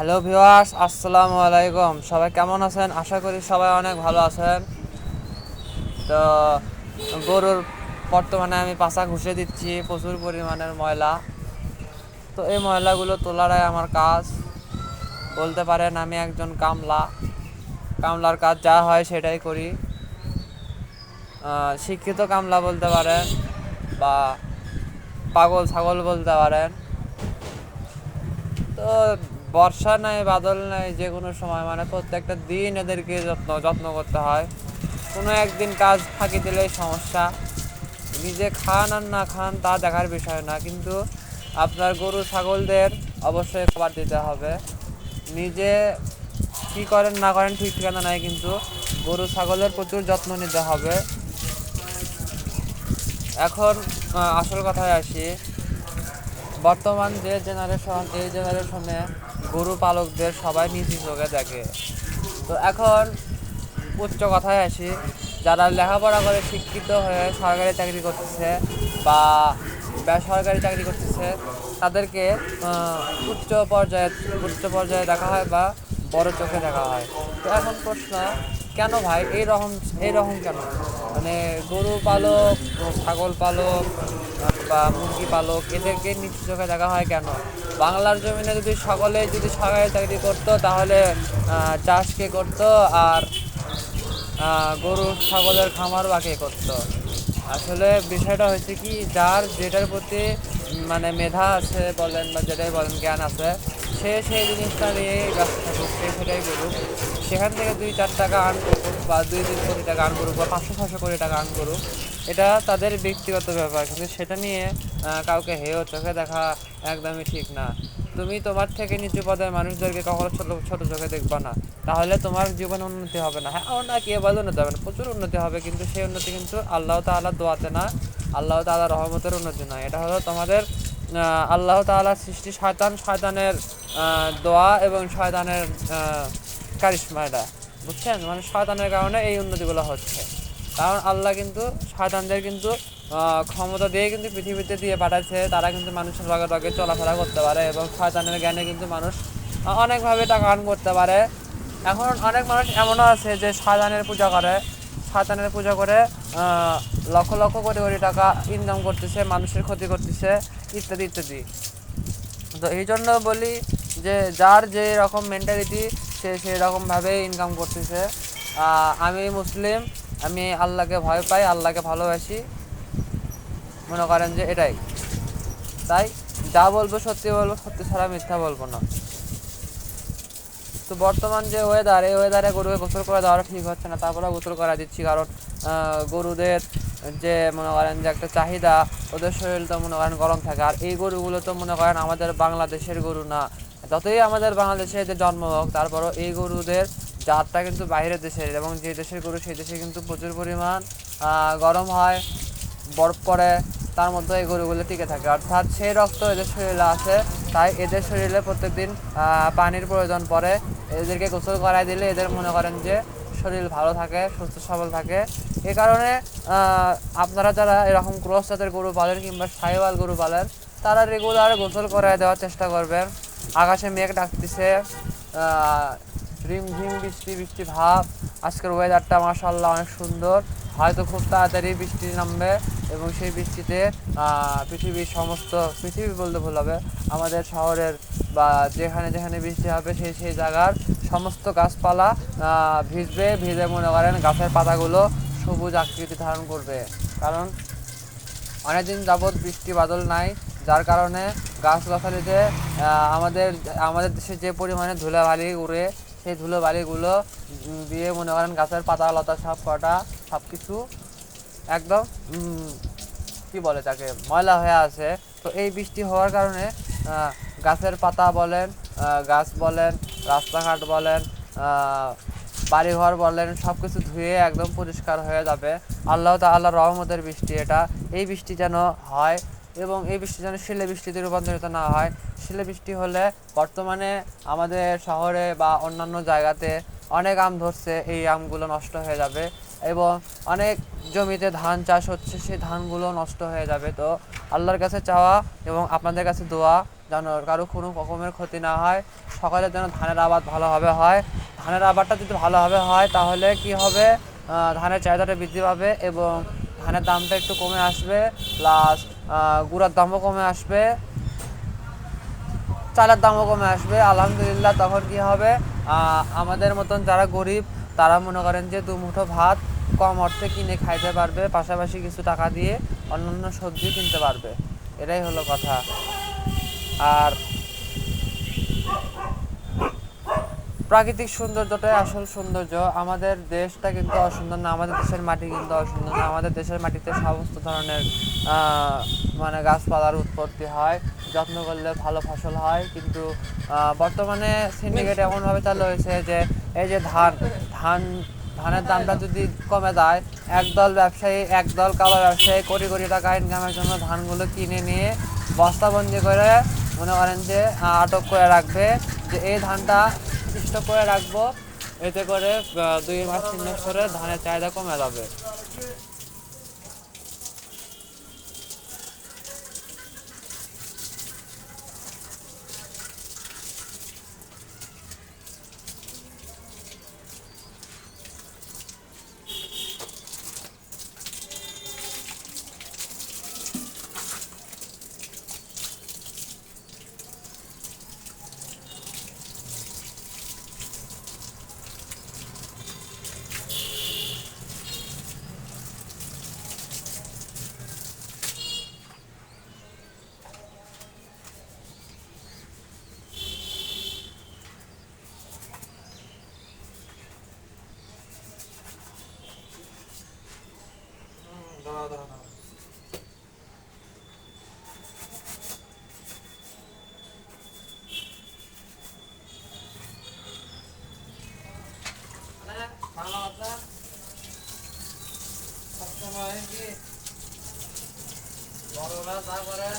Hello viewers আসসালামু আলাইকুম সবাই কেমন আছেন? আশা করি সবাই অনেক ভালো আছেন। তো, গরুর বর্তমানে আমি পাশা ঘুষে দিচ্ছি। প্রচুর পরিমাণের ময়লা। তো এই ময়লাগুলো তোলারাই আমার কাজ। বলতে পারেন আমি একজন কামলা। কামলার কাজ যা হয় সেটাই করি। শিক্ষিত কামলা বলতে পারেন বা পাগল ছাগল বলতে পারেন। তো বর্ষা নাই, বাদল নাই, যে কোনো সময় মানে প্রত্যেকটা দিন এদেরকে যত্ন যত্ন করতে হয়। কোনো একদিন কাজ ফাঁকি দিলেই সমস্যা। নিজে খান আর না খান তা দেখার বিষয় না, কিন্তু আপনার গরু, ছাগলদের অবশ্যই খাবার দিতে হবে। নিজে কি করেন, না করেন ঠিক ঠিকানা নাই, কিন্তু গরু, ছাগলের প্রচুর যত্ন নিতে হবে। এখন আসল কথায় আসি। বর্তমান যে জেনারেশন এই জেনারেশনে গরু পালকদের সবাই নিচু চোখে দেখে। তো এখন উচ্চ কথায় আসি, যারা লেখাপড়া করে শিক্ষিত হয়ে সরকারি চাকরি করতেছে বা বেসরকারি চাকরি করতেছে, তাদেরকে উচ্চ পর্যায়ে উচ্চ পর্যায়ে দেখা হয় বা বড় চোখে দেখা হয়। তো এখন প্রশ্ন, কেন ভাই এই রকম এই রকম কেন? মানে গরু পালক, ছাগল পালক বা মুরগি পালক এদেরকে নিচু চোখে দেখা হয় কেন? বাংলার জমিনে যদি সকলে যদি সরকারি চাকরি করতো তাহলে আহ, চাষ কে করতো আর গরু ছাগলের খামার বা কে করতো? আসলে বিষয়টা হচ্ছে কি যার যেটার প্রতি মানে মেধা আছে বলেন বা যেটাই বলেন জ্ঞান আছে সে সেই জিনিসটা নিয়ে ব্যস্ত থাকুক সে সেটাই করুক। সেখান থেকে দুই চার টাকা আর্ন করুক বা দুই তিন কোটি টাকা আর্ন করুক বা পাঁচশো ছশো কোটি টাকা আর্ন করুক। এটা তাদের ব্যক্তিগত ব্যাপার, কিন্তু সেটা নিয়ে কাউকে হেয় চোখে দেখা একদমই ঠিক না। তুমি তোমার থেকে নিচু পদের মানুষদেরকে কখনো ছোট ছোট চোখে দেখবা না। তাহলে তোমার জীবনে উন্নতি হবে না। হ্যাঁ আমার না কে বলে উন্নতি হবে না। প্রচুর উন্নতি হবে, কিন্তু সেই উন্নতি কিন্তু আল্লাহ তাআলা দোয়াতে না, আল্লাহ তাআলা রহমতের উন্নতি নয়। এটা হলো তোমাদের আল্লাহ তাআলার সৃষ্টি শয়তান, শয়তানের দোয়া এবং শয়তানের কারিশমা এটা। বুঝছেন? মানে শয়তানের কারণে এই উন্নতিগুলো হচ্ছে। কারণ আল্লাহ কিন্তু শয়তানদের কিন্তু ক্ষমতা দিয়ে কিন্তু পৃথিবীতে দিয়ে পাঠাচ্ছে তারা কিন্তু মানুষের লগে লগে চলাফেরা করতে পারে এবং শয়তানের জ্ঞানে কিন্তু মানুষ অনেকভাবে টাকা আর্ন করতে পারে। এখন অনেক মানুষ এমনও আছে যে শয়তানের পূজা করে। শয়তানের পূজা করে লক্ষ লক্ষ কোটি কোটি টাকা ইনকাম করতেছে, মানুষের ক্ষতি করতেছে, ইত্যাদি ইত্যাদি। তো এই জন্য বলি যে যার যে রকম মেন্টালিটি সে সেই রকমভাবে ইনকাম করতেছে। আমি মুসলিম আমি আল্লাহকে ভয় পাই, আল্লাহকে ভালোবাসি। মনে করেন যে এটাই। তাই যা বলব সত্যি বলব, সত্যি ছাড়া মিথ্যা বলব না। তো বর্তমান যে ওয়েদার এই ওয়েদারে গরুকে গোসল করে দেওয়াটা ঠিক হচ্ছে না। তারপরে গোসল করা দিচ্ছি কারণ গরুদের যে মনে করেন যে একটা চাহিদা, ওদের শরীর তো মনে করেন গরম থাকে। আর এই গরুগুলো তো মনে করেন আমাদের বাংলাদেশের গরু না। যতই আমাদের বাংলাদেশে এদের জন্ম হোক, তারপরও এই গরুদের জাতটা কিন্তু বাইরের দেশের এবং যে দেশের গরু, সেই দেশে কিন্তু প্রচুর পরিমাণ গরম হয়, বরফ পড়ে, তার মধ্যে এই গরুগুলো টিকে থাকে। অর্থাৎ সেই রক্ত এদের শরীরে আছে তাই এদের শরীরে প্রত্যেকদিন পানির প্রয়োজন পড়ে। এদেরকে গোসল করাই দিলে এদের মনে করেন যে শরীর ভালো থাকে, সুস্থ, সবল থাকে। এ কারণে আপনারা যারা এরকম ক্রস জাতের গরু পালেন কিংবা সাইওয়াল গরু পালেন, তারা রেগুলার গোসল করায় দেওয়ার চেষ্টা করবেন। আকাশে মেঘ ডাকতেছে আহ, রিমঝিম বৃষ্টি বৃষ্টি ভাব। আজকের ওয়েদারটা মাসাল্লাহ অনেক সুন্দর। হয়তো খুব তাড়াতাড়ি বৃষ্টি নামবে এবং সেই বৃষ্টিতে পৃথিবীর সমস্ত পৃথিবী বলতে ভুল হবে আমাদের শহরের বা যেখানে যেখানে বৃষ্টি হবে সেই সেই জায়গার সমস্ত গাছপালা ভিজবে ভিজে মনে করেন গাছের পাতাগুলো সবুজ আকৃতি ধারণ করবে। কারণ অনেকদিন যাবৎ বৃষ্টি বাদল নাই যার কারণে গাছগাছালিতে আমাদের আমাদের দেশে যে পরিমাণে ধুলাবালি উড়ে সেই ধুলোবালিগুলো উম, দিয়ে মনে করেন গাছের পাতা লতা সব কটা সব কিছু একদম কি বলে তাকে ময়লা হয়ে আছে। তো এই বৃষ্টি হওয়ার কারণে গাছের পাতা বলেন গাছ বলেন রাস্তাঘাট বলেন বাড়িঘর বলেন সব কিছু ধুয়ে একদম পরিষ্কার হয়ে যাবে। আল্লাহ তাআলার রহমতের বৃষ্টি এটা। এই বৃষ্টি যেন হয় এবং এই বৃষ্টি যেন শিলে বৃষ্টিতে রূপান্তরিত না হয়। শিলে বৃষ্টি হলে বর্তমানে আমাদের শহরে বা অন্যান্য জায়গাতে অনেক আম ধরছে, এই আমগুলো নষ্ট হয়ে যাবে এবং অনেক জমিতে ধান চাষ হচ্ছে, সেই ধানগুলো নষ্ট হয়ে যাবে। তো আল্লাহর কাছে চাওয়া এবং আপনাদের কাছে দোয়া যেন কারও কোনো রকমের ক্ষতি না হয়। সকলের যেন ধানের আবাদ ভালোভাবে হয়। ধানের আবাদটা যদি ভালোভাবে হয়, তাহলে কি হবে? ধানের চাহিদাটা বৃদ্ধি পাবে এবং ধানের দামটা একটু কমে আসবে। প্লাস গুঁড়ার দামও কমে আসবে, চালের দামও কমে আসবে। আলহামদুলিল্লাহ, তখন কি হবে? আমাদের মতন যারা গরিব, তারা মনে করেন যে দু মুঠো ভাত কম অর্থে কিনে খাইতে পারবে, পাশাপাশি কিছু টাকা দিয়ে অন্যান্য সবজি কিনতে পারবে। এটাই হলো কথা। আর প্রাকৃতিক সৌন্দর্যটাই আসল সৌন্দর্য। আমাদের দেশটা কিন্তু অসুন্দর না আমাদের দেশের মাটি কিন্তু অসুন্দর না। আমাদের দেশের মাটিতে সমস্ত ধরনের মানে গাছপালার উৎপত্তি হয় যত্ন করলে ভালো ফসল হয়। কিন্তু বর্তমানে সিন্ডিকেট এমনভাবে চালু হয়েছে যে এই যে ধান ধান ধানের দামটা যদি কমে যায় একদল ব্যবসায়ী একদল কালো ব্যবসায়ী কোটি কোটি টাকা ইনকামের জন্য ধানগুলো কিনে নিয়ে বস্তাবন্দি করে মনে করেন যে আটক করে রাখবে যে এই ধানটা স্টক করে রাখব। এতে করে দুই মাস তিন মাস ধরে ধানের চাহিদা কমে যাবে। দাঁড়াও দাঁড়াও দাঁড়াও সবসময় কি? বড়রা যা করে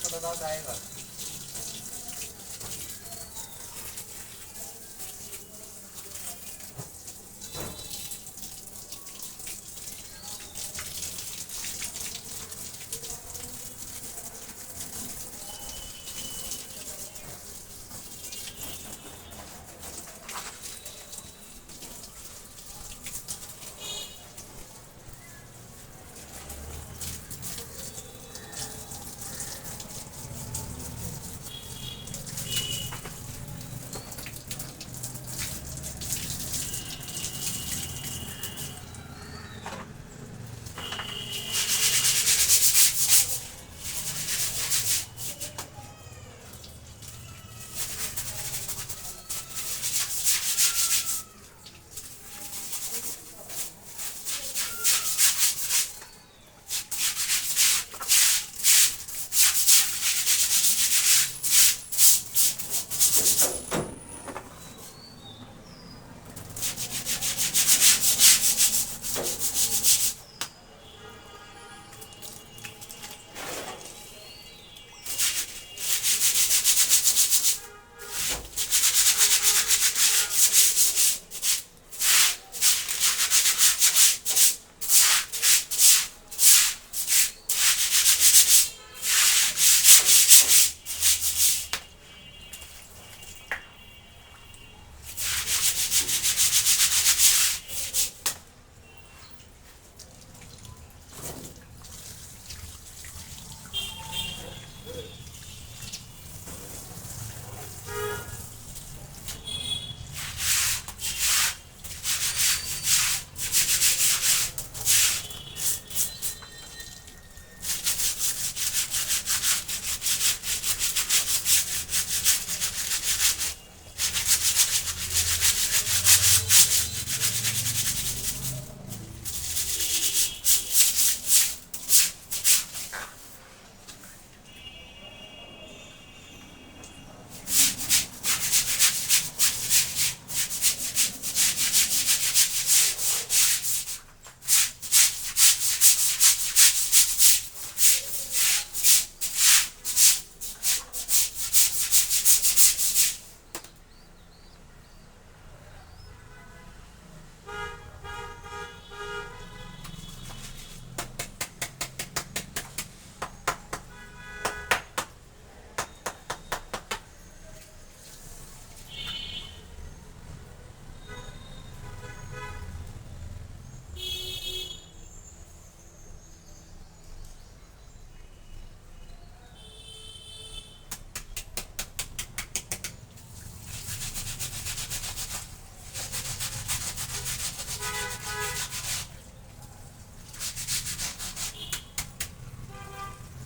ছোটরা তাই করে।